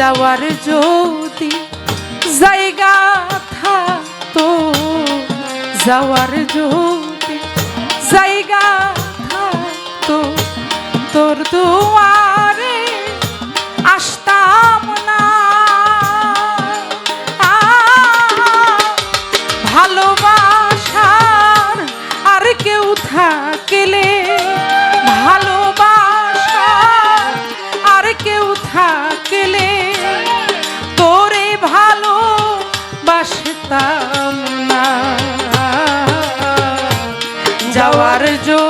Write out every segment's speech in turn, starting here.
যাওয়ার যদি জায়গা থাকতো যাওয়ার যদি যাওয়ার জো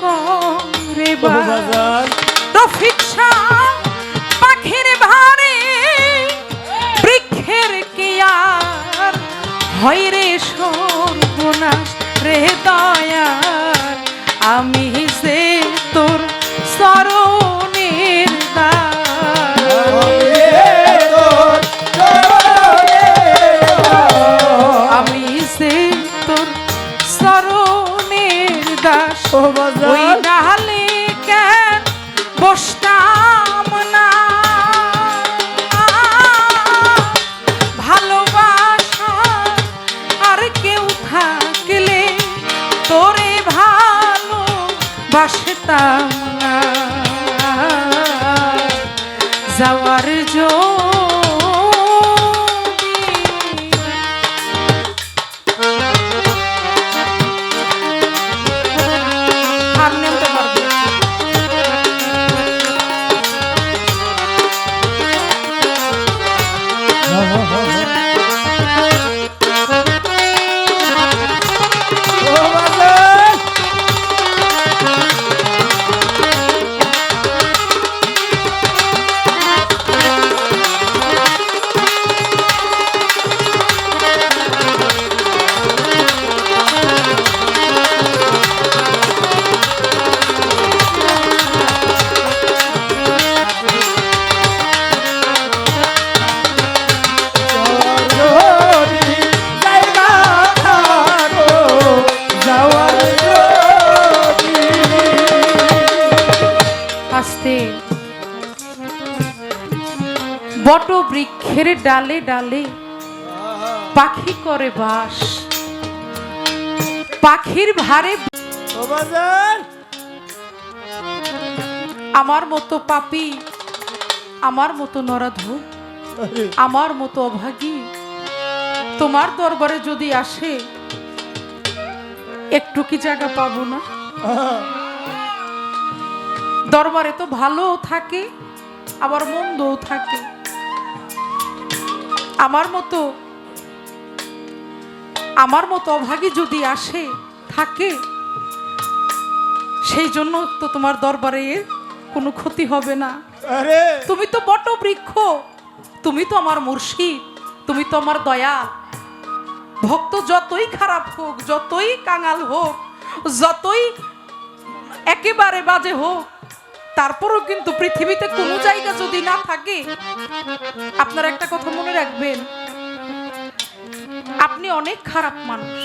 করে বাজার তো ফিকশা পাখির ভারে বৃক্ষের কি হয় রে সর্বনাশ রে দয়ার আমি সে তোর সর বট বৃক্ষের ডালে ডালে পাখি করে বাস। পাখির ভারে আমার মতো পাপি আমার মতো নরাধু আমার মতো অভাগী তোমার দরবারে যদি আসে একটু কি জায়গা পাবো না? দরবারে তো ভালোও থাকে আবার মন্দও থাকে। আমার মতো আমার মতো অভাগী যদি আসে থাকে সেই জন্য তো তোমার দরবারে কোনো ক্ষতি হবে না। তুমি তো বট বৃক্ষ তুমি তো আমার মুর্শিদ তুমি তো আমার দয়া ভক্ত যতই খারাপ হোক যতই কাঙাল হোক যতই একেবারে বাজে হোক তারপরও কিন্তু পৃথিবীতে কোনো জায়গা যদি না থাকে আপনার একটা কথা মনে রাখবেন আপনি অনেক খারাপ মানুষ।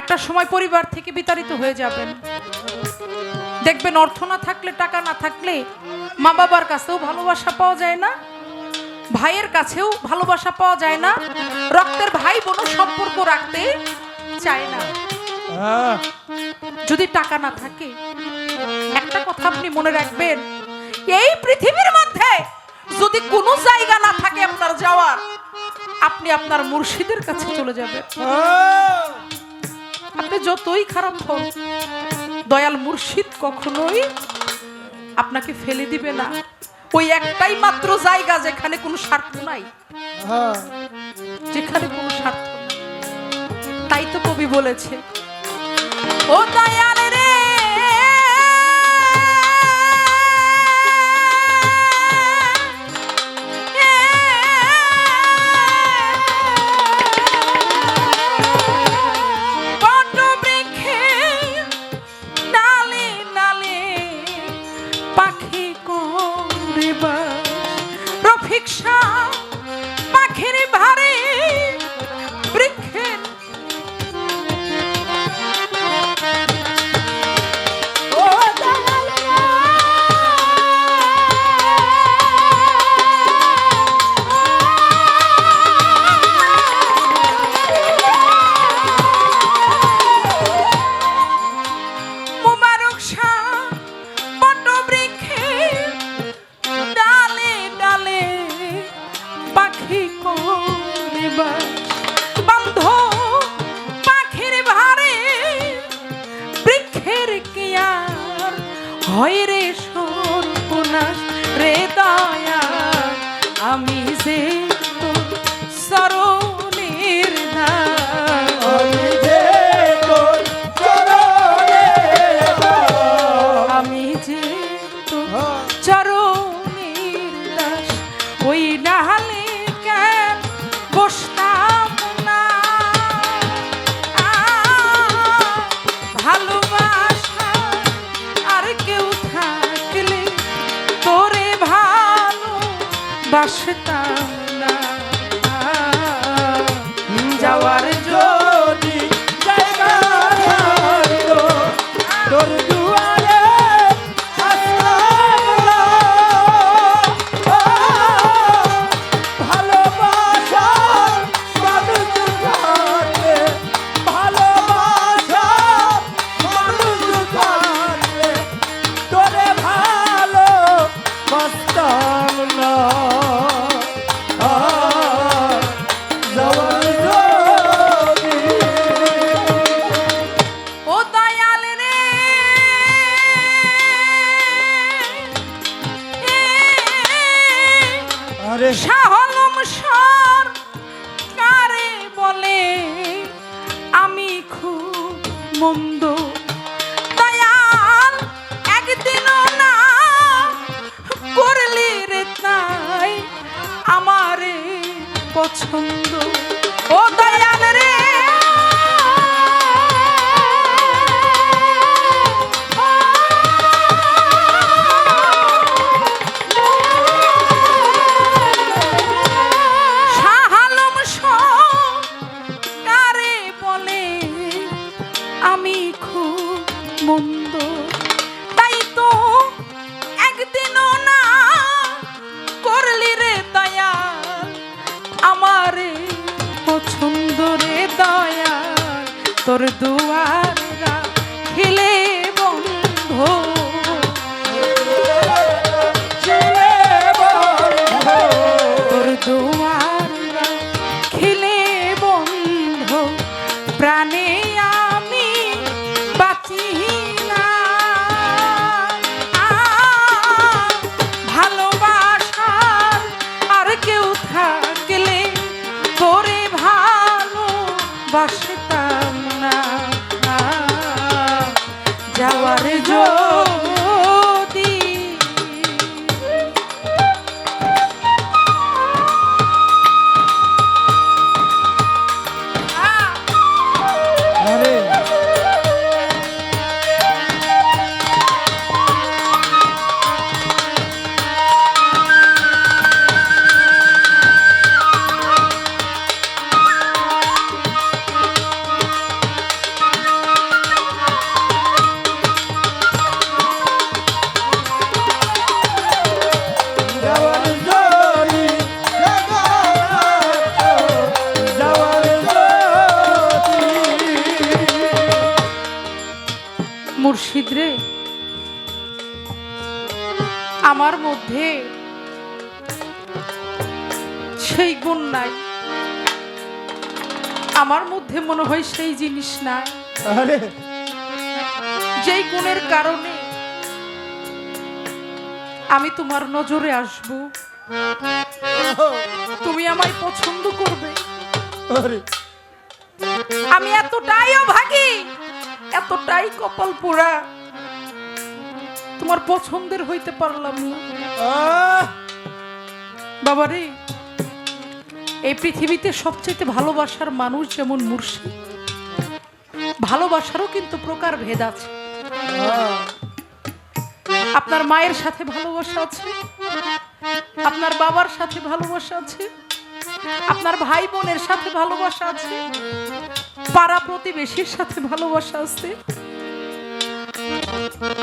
একটা সময় পরিবার থেকে বিতাড়িত হয়ে যাবেন। দেখবেন অর্থ না থাকলে টাকা না থাকলে মা বাবার কাছেও ভালোবাসা পাওয়া যায় না ভাইয়ের কাছেও ভালোবাসা পাওয়া যায় না রক্তের ভাই বোনও সম্পর্ক রাখতে চায় না। আহা, যদি টাকা না থাকে একটা কথা আপনি মনে রাখবেন? এই পৃথিবীর মধ্যে যদি কোনো জায়গা না থাকে আপনার যাওয়ার, আপনি আপনার মুর্শিদের কাছে চলে যাবেন। আপনি যতই খারাপ হন, দয়াল মুর্শিদ কখনোই আপনাকে ফেলে দিবে না। ওই একটাই মাত্র জায়গা যেখানে কোনো স্বার্থ নাই। যেখানে কোনো স্বার্থ তাই তো কবি বলেছে ও দয়াল আরে শাহলম কারে বলে, আমি খুব মন্দ দয়াল। একদিনও না করলি রে তাই আমারে পছন্দ। ও দয়াল রে মন্দ। তাই তো একদিনও না করলি রে দয়া আমারে পছন্দ রে দয়া তোর দুয়ারা খিলে মধ্যে মনে হয় সেই জিনিস নাই আরে যেই গুণের কারণে আমি তোমার নজরে আসব। তুমি আমায় পছন্দ করবে। আমি এতটাই অভাগী এতটাই কপাল পোড়া। তোমার পছন্দের হইতে পারলাম না। বাবারে এই পৃথিবীতে সবচেয়ে ভালোবাসার মানুষ যেমন মুর্শি ভালোবাসারও কিন্তু প্রকার ভেদ আছে। আপনার মায়ের সাথে ভালোবাসা আছে, আপনার বাবার সাথে ভালোবাসা আছে, আপনার ভাই বোনের সাথে ভালোবাসা আছে, পাড়া প্রতিবেশীর সাথে ভালোবাসা আছে,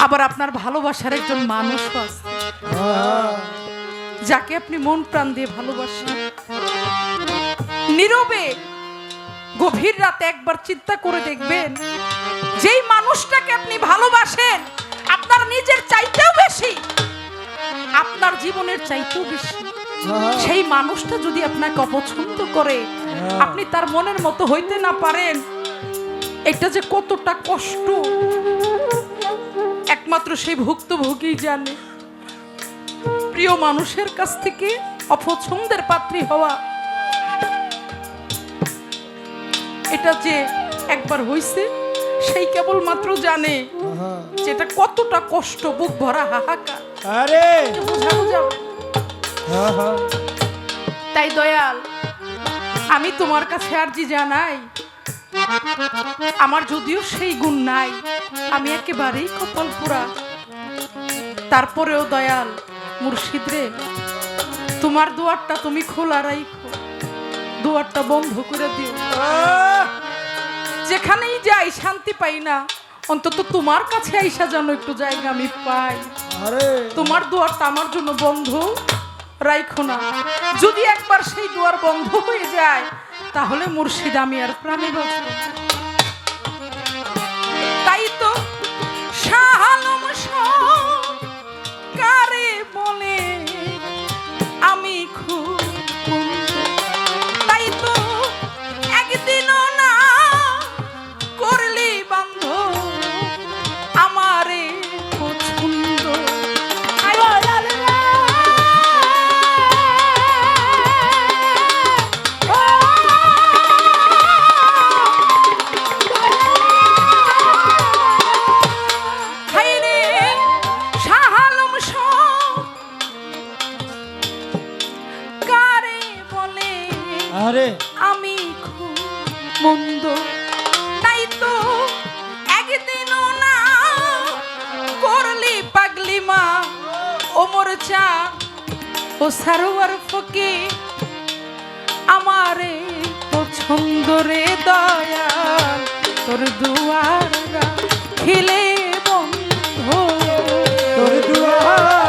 আবার আপনার ভালোবাসার একজন মানুষও আছে, যাকে আপনি মন প্রাণ দিয়ে ভালোবাসেন। নীরবে গভীর রাতে একবার চিন্তা করে দেখবেন যেই মানুষটাকে আপনি ভালোবাসেন আপনার নিজের চাইতেও বেশি আপনার জীবনের চাইতেও বেশি। সেই মানুষটা যদি আপনাকে অপছন্দ করে আপনি তার মনের মতো হইতে না পারেন এটা যে কতটা কষ্ট। একমাত্র সেই ভুক্তভোগী জানে। প্রিয় মানুষের কাছ থেকে অপছন্দের পাত্রী হওয়া এটা যে একবার হইছে সেই কেবল মাত্র জানে যেটা কতটা কষ্ট বুক ভরা হাহাকার। আরে! বুঝাবো যাও তাই দয়াল আমি তোমার কাছে আর জি জানাই আমার যদিও সেই গুণ নাই আমি একেবারেই কপাল পুরা তারপরেও দয়াল মুর্শিদ রে তোমার দুয়ারটা তুমি খোলা রাইখো দুয়ারটা বন্ধ করে দিও। যেখানেই যাই শান্তি পাই না। অন্তত তোমার কাছে আইসা যেন একটু জায়গা আমি পাই। তোমার দুয়ারটা আমার জন্য বন্ধ। রাইখো না। যদি একবার সেই দুয়ার বন্ধ হয়ে যায় তাহলে মুর্শিদ আমি আর প্রাণী বাঁচব চা ও সারোয়ার ফকি আমারে পছন্দ রে দয়া তোর দুয়ার খিলে বন্ধ তোর দুয়ার